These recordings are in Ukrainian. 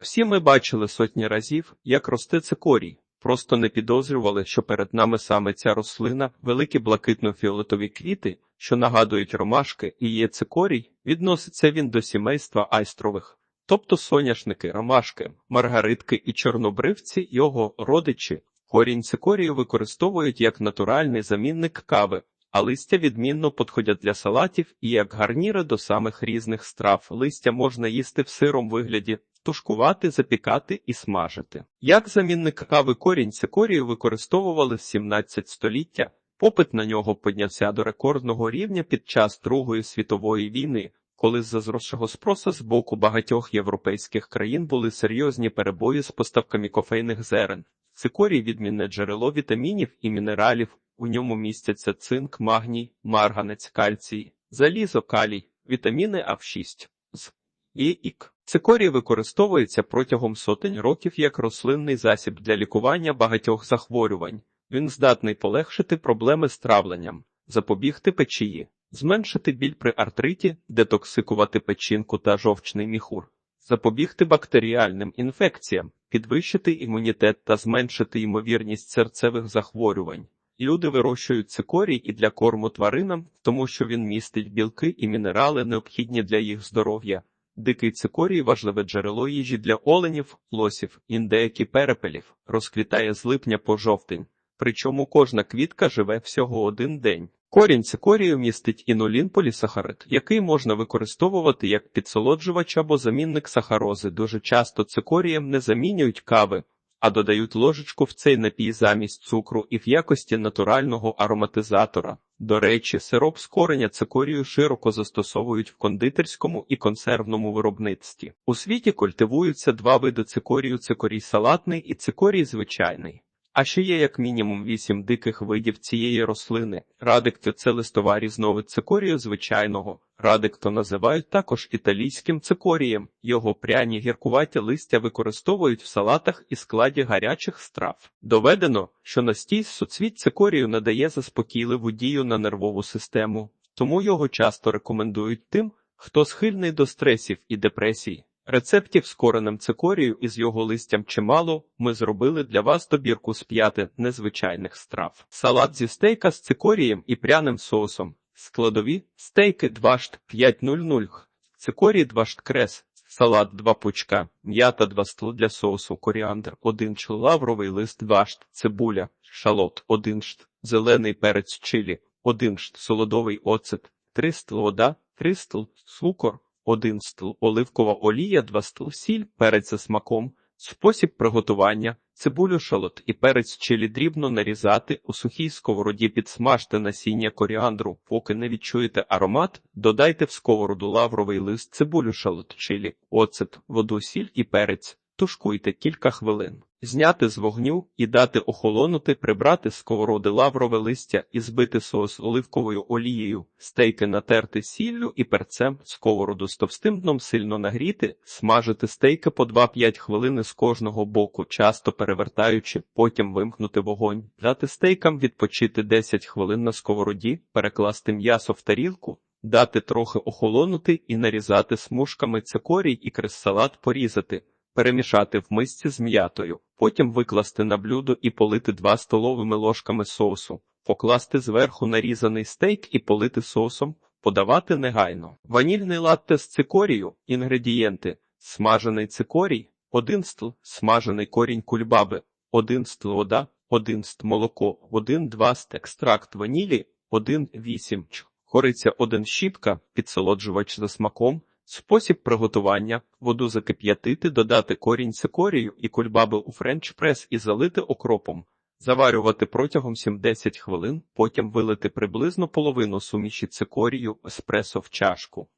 Всі ми бачили сотні разів, як росте цикорій. Просто не підозрювали, що перед нами саме ця рослина, великі блакитно-фіолетові квіти, що нагадують ромашки, і є цикорій, відноситься він до сімейства айстрових, тобто соняшники, ромашки, маргаритки і чорнобривці, його родичі. Корінь цикорію використовують як натуральний замінник кави, а листя відмінно підходять для салатів і як гарніри до самих різних страв. Листя можна їсти в сиром вигляді, тушкувати, запікати і смажити. Як замінник кави корінь цикорію використовували в 17 століття, попит на нього піднявся до рекордного рівня під час Другої світової війни, коли з-за зросшого спросу з боку багатьох європейських країн були серйозні перебої з поставками кофейних зерен. Цикорій відмінне джерело вітамінів і мінералів, у ньому містяться цинк, магній, марганець, кальцій, залізо, калій, вітаміни А6 з і ік. Цикорій використовується протягом сотень років як рослинний засіб для лікування багатьох захворювань. Він здатний полегшити проблеми з травленням, запобігти печії, зменшити біль при артриті, детоксикувати печінку та жовчний міхур, запобігти бактеріальним інфекціям, підвищити імунітет та зменшити ймовірність серцевих захворювань. Люди вирощують цикорій і для корму тваринам, тому що він містить білки і мінерали, необхідні для їх здоров'я. Дикий цикорій важливе джерело їжі для оленів, лосів, індеяк перепелів, розквітає з липня по жовтень. Причому кожна квітка живе всього один день. Корінь цикорію містить інулін полісахарид, який можна використовувати як підсолоджувач або замінник сахарози. Дуже часто цикорієм не замінюють кави, а додають ложечку в цей напій замість цукру і в якості натурального ароматизатора. До речі, сироп з кореня цикорію широко застосовують в кондитерському і консервному виробництві. У світі культивуються два види цикорію: цикорій салатний і цикорій звичайний. А ще є як мінімум вісім диких видів цієї рослини. Радикти це листова різновид цикорію звичайного. Радикто називають також італійським цикорієм. Його пряні гіркуваті листя використовують в салатах і складі гарячих страв. Доведено, що настій з суцвіт цикорію надає заспокійливу дію на нервову систему, тому його часто рекомендують тим, хто схильний до стресів і депресій. Рецептів з коренем цикорію і з його листям чимало. Ми зробили для вас добірку з п'яти незвичайних страв. Салат зі стейка з цикорієм і пряним соусом. Складові стейки 2 шт 500, цикорій 2 шт крес, салат 2 пучка, м'ята 2 стл для соусу, коріандр 1 чл, лавровий лист 2 шт, цибуля, шалот 1 шт, зелений перець чилі 1 шт, солодовий оцет 3 стл вода, 3 стл, цукор 1 стл, оливкова олія 2 стл, сіль, перець за смаком, спосіб приготування, цибулю, шалот і перець чилі дрібно нарізати, у сухій сковороді підсмажте насіння коріандру, поки не відчуєте аромат, додайте в сковороду лавровий лист, цибулю, шалот, чилі, оцет, воду, сіль і перець, тушкуйте кілька хвилин. Зняти з вогню і дати охолонути, прибрати сковороди лаврове листя і збити соус оливковою олією, стейки натерти сіллю і перцем, сковороду з товстим дном сильно нагріти, смажити стейки по 2-5 хвилини з кожного боку, часто перевертаючи, потім вимкнути вогонь, дати стейкам відпочити 10 хвилин на сковороді, перекласти м'ясо в тарілку. Дати трохи охолонути і нарізати смужками цикорій і крес-салат порізати перемішати в мисці з м'ятою, потім викласти на блюдо і полити 2 столовими ложками соусу, покласти зверху нарізаний стейк і полити соусом, подавати негайно. Ванільний латте з цикорію, інгредієнти, смажений цикорій, 1 стл, смажений корінь кульбаби, 1 стл вода, 1 стл молоко, 1-2 ст екстракт ванілі, 1-8 ч. Кориця 1 щіпка, підсолоджувач за смаком, Спосіб приготування воду закип'ятити, додати корінь цикорію і кульбаби у френч-прес і залити окропом, заварювати протягом 7-10 хвилин, потім вилити приблизно половину суміші цикорію еспресо в чашку,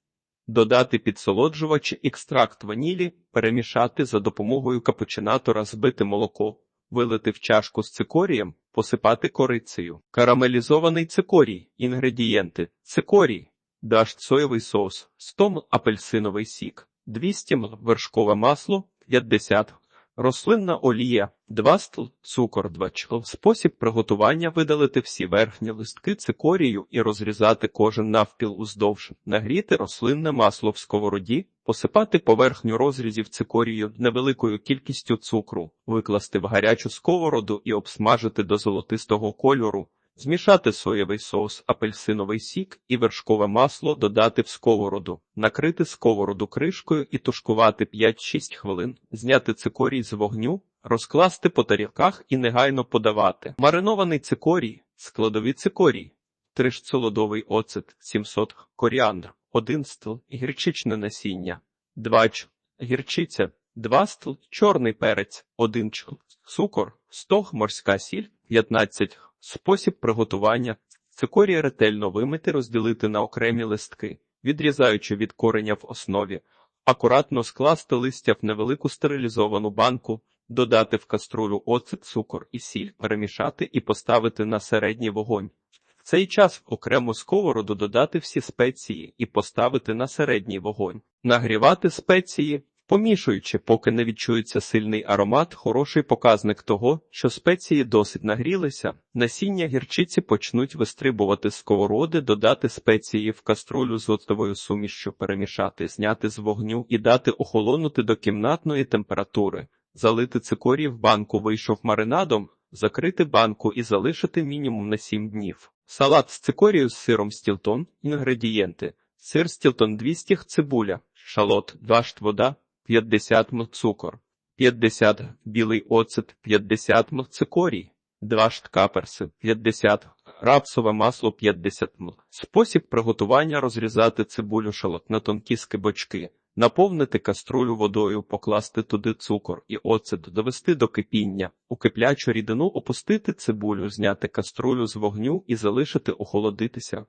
додати підсолоджувач екстракт ванілі, перемішати за допомогою капучинатора збити молоко, вилити в чашку з цикорієм, посипати корицею. Карамелізований цикорій. Інгредієнти цикорій. Дашт соєвий соус, 100 м апельсиновий сік, 200 м вершкове масло, 50 Рослинна олія 2 стл, цукор 2 чл. Спосіб приготування видалити всі верхні листки цикорію і розрізати кожен навпіл уздовж. Нагріти рослинне масло в сковороді, посипати поверхню розрізів цикорію невеликою кількістю цукру, викласти в гарячу сковороду і обсмажити до золотистого кольору. Змішати соєвий соус, апельсиновий сік і вершкове масло додати в сковороду, накрити сковороду кришкою і тушкувати 5-6 хвилин, зняти цикорій з вогню, розкласти по тарілках і негайно подавати. Маринований цикорій, складові цикорій, 3 солодовий оцет, 700 коріандр, 1 стл гірчичне насіння, 2 ч гірчиця, 2 стл чорний перець, 1 ч цукор, 100 морська сіль, 15 Спосіб приготування цикорій ретельно вимити, розділити на окремі листки, відрізаючи від кореня в основі, акуратно скласти листя в невелику стерилізовану банку, додати в каструлю оцет, цукор і сіль, перемішати і поставити на середній вогонь. В цей час в окрему сковороду додати всі спеції і поставити на середній вогонь, нагрівати спеції. Помішуючи, поки не відчується сильний аромат, хороший показник того, що спеції досить нагрілися, насіння гірчиці почнуть вистрибувати з сковороди, додати спеції в каструлю з оцтовою сумішчю, перемішати, зняти з вогню і дати охолонути до кімнатної температури, залити цикорій в банку вийшов маринадом, закрити банку і залишити мінімум на 7 днів. Салат з цикорію з сиром стілтон, інгредієнти, сир стілтон 200 цибуля, шалот, 2 шт вода, 50 мл цукор, 50 білий оцет, 50 мл цикорій, 2 шт каперси, 50 рапсове масло 50 мл. Спосіб приготування розрізати цибулю шалот на тонкі скибочки, наповнити каструлю водою, покласти туди цукор і оцет, довести до кипіння, у киплячу рідину опустити цибулю, зняти каструлю з вогню і залишити охолодитися.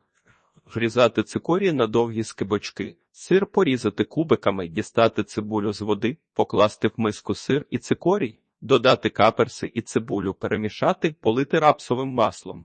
Врізати цикорії на довгі скибочки, сир порізати кубиками, дістати цибулю з води, покласти в миску сир і цикорій, додати каперси і цибулю, перемішати, полити рапсовим маслом.